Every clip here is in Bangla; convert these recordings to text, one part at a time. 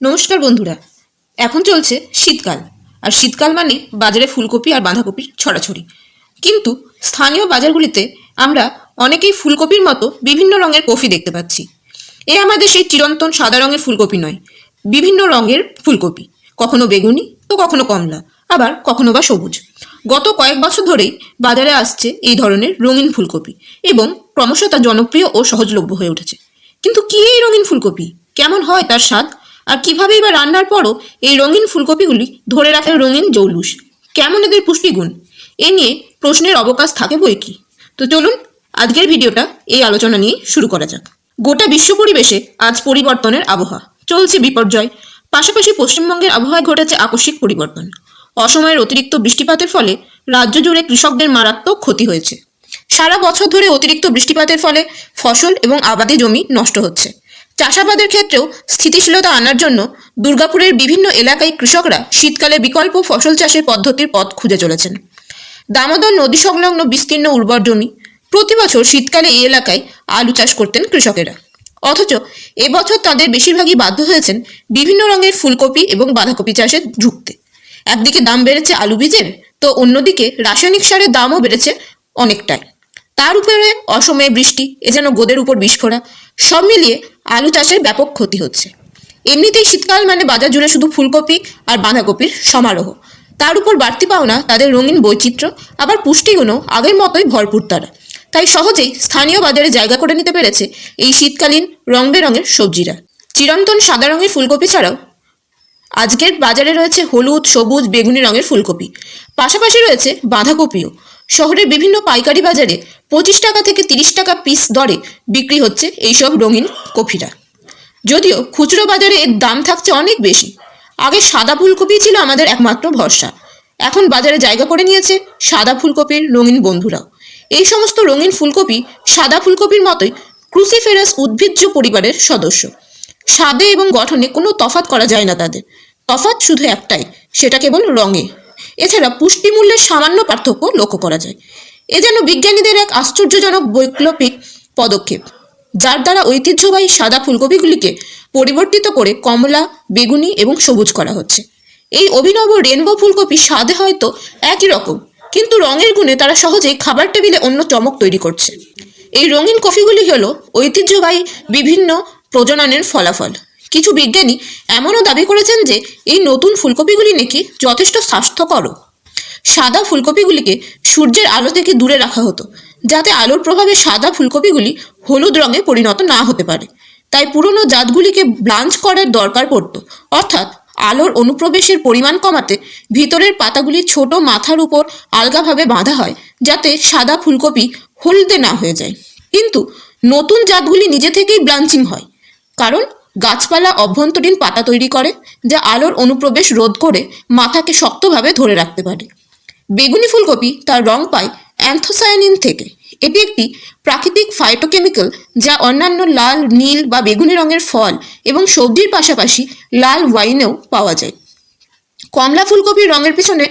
নমস্কার বন্ধুরা, এখন চলছে শীতকাল। আর শীতকাল মানে বাজারে ফুলকপি আর বাঁধাকপির ছড়াছড়ি। কিন্তু স্থানীয় বাজারগুলিতে আমরা অনেকেই ফুলকপির মতো বিভিন্ন রঙের কফি দেখতে পাচ্ছি। এ আমাদের সেই চিরন্তন সাদা রঙের ফুলকপি নয়, বিভিন্ন রঙের ফুলকপি। কখনো বেগুনি, তো কখনো কমলা, আবার কখনো বা সবুজ। গত কয়েক বছর ধরেই বাজারে আসছে এই ধরনের রঙিন ফুলকপি এবং ক্রমশ তা জনপ্রিয় ও সহজলভ্য হয়ে উঠেছে। কিন্তু কি এই রঙিন ফুলকপি? কেমন হয় তার স্বাদ? আর কিভাবেই বা রান্নার পরও এই রঙিন ফুলকপিগুলি ধরে রাখে রঙিন জৌলুস? কেমন এদের পুষ্টিগুণ? এ নিয়ে প্রশ্নের অবকাশ থাকে বই কি? তো চলুন, আজকের ভিডিওটা এই আলোচনা নিয়ে শুরু করা যাক। গোটা বিশ্ব পরিবেশে আজ পরিবর্তনের আবহাওয়া। চলছে বিপর্যয়। পাশাপাশি পশ্চিমবঙ্গের আবহাওয়ায় ঘটেছে আকস্মিক পরিবর্তন। অসময়ের অতিরিক্ত বৃষ্টিপাতের ফলে রাজ্য জুড়ে কৃষকদের মারাত্মক ক্ষতি হয়েছে। সারা বছর ধরে অতিরিক্ত বৃষ্টিপাতের ফলে ফসল এবং আবাদি জমি নষ্ট হচ্ছে। চাষাবাদের ক্ষেত্রেও স্থিতিশীলতা আনার জন্য দুর্গাপুরের বিভিন্ন এলাকায় কৃষকরা শীতকালে বিকল্প ফসল চাষের পদ্ধতির পথ খুঁজে চলেছেন। দামোদর নদী সংলগ্ন বিস্তীর্ণ উর্বর জমি, প্রতি বছর শীতকালে এই এলাকায় আলু চাষ করতেন কৃষকেরা। অথচ এবছর তাদের বেশিরভাগই বাধ্য হয়েছেন বিভিন্ন রঙের ফুলকপি এবং বাঁধাকপি চাষে ঝুঁকতে একদিকে দাম বেড়েছে আলু বীজের, তো অন্যদিকে রাসায়নিক সারের দামও বেড়েছে অনেকটাই। তার উপরে অসময়ে বৃষ্টি, এ যেন গোদের উপর বিস্ফোরা সব মিলিয়ে আলু চাষের ব্যাপক ক্ষতি হচ্ছে। এমনিতেই শীতকাল মানে বাজার জুড়ে শুধু ফুলকপি আর বাঁধাকপির সমারোহ। তার উপর বাড়তি পাওনা তাদের রঙিন বৈচিত্র্য, আবার পুষ্টিগুণও আগের মতোই ভরপুর তারা। তাই সহজেই স্থানীয় বাজারে জায়গা করে নিতে পেরেছে এই শীতকালীন রং বেরঙের সবজিরা। চিরন্তন সাদা রঙের ফুলকপি ছাড়াও আজকের বাজারে রয়েছে হলুদ, সবুজ, বেগুনি রঙের ফুলকপি। পাশাপাশি রয়েছে বাঁধাকপিও। শহরের বিভিন্ন পাইকারি বাজারে পঁচিশ টাকা থেকে তিরিশ টাকা পিস দরে বিক্রি হচ্ছে এইসব রঙিন কপিরা। যদিও খুচরো বাজারে এর দাম থাকছে অনেক বেশি। আগে সাদা ফুলকপি ছিল আমাদের একমাত্র ভরসা। এখন বাজারে জায়গা করে নিয়েছে সাদা ফুলকপির রঙিন বন্ধুরাও। এই সমস্ত রঙিন ফুলকপি সাদা ফুলকপির মতোই ক্রুসিফেরাস উদ্ভিজ্জ পরিবারের সদস্য। স্বাদে এবং গঠনে কোনো তফাত করা যায় না তাদের। তফাৎ শুধু একটাই, সেটা কেবল রঙে। এছাড়া পুষ্টিমূল্যের সামান্য পার্থক্য লক্ষ্য করা যায়। এ যেন বিজ্ঞানীদের এক আশ্চর্যজনক বৈকল্পিক পদক্ষেপ, যার দ্বারা ঐতিহ্যবাহী সাদা ফুলকপিগুলিকে পরিবর্তিত করে কমলা, বেগুনি এবং সবুজ করা হচ্ছে। এই অভিনব রেনবো ফুলকপি স্বাদে হয়তো একই রকম, কিন্তু রঙের গুণে তারা সহজেই খাবার টেবিলে অন্য চমক তৈরি করছে। এই রঙিন কফিগুলি হলো ঐতিহ্যবাহী বিভিন্ন প্রজননের ফলাফল। কিছু বিজ্ঞানী এমনও দাবি করেছেন যে এই নতুন ফুলকপিগুলি নাকি যথেষ্ট স্বাস্থ্যকর সাদা ফুলকপিগুলিকে সূর্যের আলো থেকে দূরে রাখা হতো, যাতে আলোর প্রভাবে সাদা ফুলকপিগুলি হলুদ রঙে পরিণত না হতে পারে। তাই পুরনো জাতগুলিকে ব্লাঞ্চ করার দরকার পড়ত, অর্থাৎ আলোর অনুপ্রবেশের পরিমাণ কমাতে ভিতরের পাতাগুলি ছোট মাথার উপর আলগাভাবে বাঁধা হয়, যাতে সাদা ফুলকপি হলদে না হয়ে যায়। কিন্তু নতুন জাতগুলি নিজে থেকেই ব্লাঞ্চিং হয়, কারণ গাছপালা অভ্যন্তরীণ পাতা তৈরি করে, যা আলোর অনুপ্রবেশ রোধ করে মাথাকে শক্তভাবে ধরে রাখতে পারে। বেগুনি ফুলকপি তার রং পায় অ্যান্থোসায়ানিন থেকে। এটি একটি প্রাকৃতিক ফাইটোকেমিক্যাল যা অন্যান্য লাল, নীল বা বেগুনি রঙের ফল এবং সবজির পাশাপাশি লাল ওয়াইনেও পাওয়া যায়। কমলা ফুলকপির রঙের পিছনে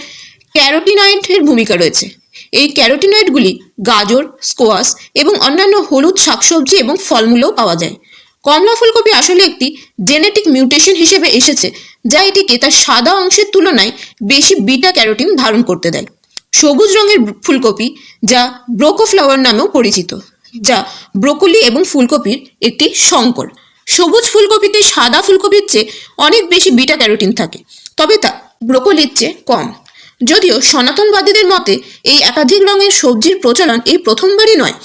ক্যারোটিনয়েডের ভূমিকা রয়েছে। এই ক্যারোটিনয়েডগুলি গাজর, স্কোয়াশ এবং অন্যান্য হলুদ শাকসবজি এবং ফলমূলেও পাওয়া যায়। কমলা ফুলকপি আসলে একটি জেনেটিক মিউটেশন হিসেবে এসেছে, যা এটিকে তার সাদা অংশের তুলনায় বেশি বিটা ক্যারোটিন ধারণ করতে দেয়। সবুজ রঙের ফুলকপি যা ব্রোকো ফ্লাওয়ার নামেও পরিচিত, যা ব্রোকলি এবং ফুলকপির একটি সংকর। সবুজ ফুলকপিতে সাদা ফুলকপির চেয়ে অনেক বেশি বিটা ক্যারোটিন থাকে, তবে তা ব্রোকলির চেয়ে কম। যদিও সনাতনবাদীদের মতে, এই একাধিক রঙের সবজির প্রচলন এই প্রথমবারই নয়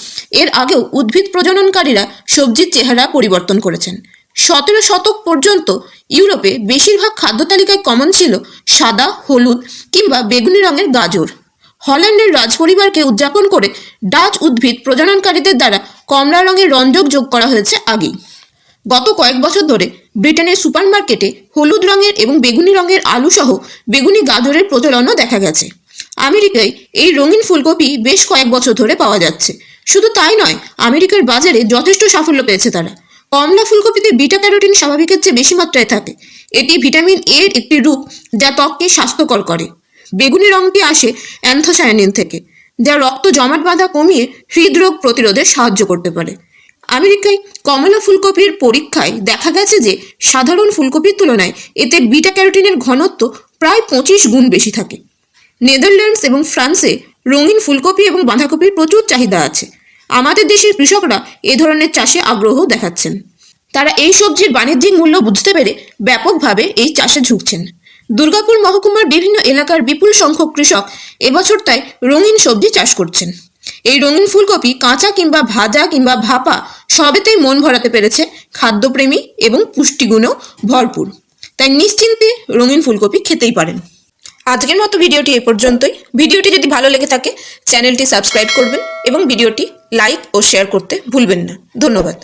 এর আগেও উদ্ভিদ প্রজননকারীরা সবজির চেহারা পরিবর্তন করেছেন। সতেরো শতক পর্যন্ত ইউরোপে বেশিরভাগ খাদ্য তালিকায় কমন ছিল সাদা, হলুদ কিংবা বেগুনি রঙের গাজর। হল্যান্ডের রাজপরিবারকে উদযাপন করে ডাচ উদ্ভিদ প্রজননকারীদের দ্বারা কমলা রঙের রঞ্জক যোগ করা হয়েছে আগেই। গত কয়েক বছর ধরে ব্রিটেনের সুপারমার্কেটে হলুদ রঙের এবং বেগুনি রঙের আলু সহ বেগুনি গাজরের প্রচলনও দেখা গেছে। আমেরিকায় এই রঙিন ফুলকপি বেশ কয়েক বছর ধরে পাওয়া যাচ্ছে। শুধু তাই নয়, আমেরিকার বাজারে যথেষ্ট সাফল্য পেয়েছে তারা। কমলা ফুলকপিতে বিটা ক্যারোটিন স্বাভাবিকের চেয়ে বেশি মাত্রায় থাকে। এটি ভিটামিন এর একটি রূপ যা ত্বককে স্বাস্থ্যকর করে। বেগুনি রঙটি আসে অ্যান্থোসায়ানিন থেকে, যা রক্ত জমাট বাঁধা কমিয়ে হৃদরোগ প্রতিরোধে সাহায্য করতে পারে। আমেরিকায় কমলা ফুলকপির পরীক্ষায় দেখা গেছে যে, সাধারণ ফুলকপির তুলনায় এতে বিটা ক্যারোটিনের ঘনত্ব প্রায় পঁচিশ গুণ বেশি থাকে। নেদারল্যান্ডস এবং ফ্রান্সে রঙিন ফুলকপি এবং বাঁধাকপির প্রচুর চাহিদা আছে। আমাদের দেশের কৃষকরা এ ধরনের চাষে আগ্রহ দেখাচ্ছেন। তারা এই সবজির বাণিজ্যিক মূল্য বুঝতে পেরে ব্যাপকভাবে এই চাষে ঝুঁকছেন। দুর্গাপুর মহকুমার বিভিন্ন এলাকার বিপুল সংখ্যক কৃষক এবছর তাই রঙিন সবজি চাষ করছেন। এই রঙিন ফুলকপি, কাঁচা কিংবা ভাজা কিংবা ভাপা সবেতেই মন ভরাতে পেরেছে খাদ্যপ্রেমী এবং পুষ্টিগুণেও ভরপুর। তাই নিশ্চিন্তে রঙিন ফুলকপি খেতেই পারেন। আজকের মতো ভিডিওটি এ পর্যন্তই। ভিডিওটি যদি ভালো লেগে থাকে, চ্যানেলটি সাবস্ক্রাইব করবেন এবং ভিডিওটি লাইক ও শেয়ার করতে ভুলবেন না। ধন্যবাদ।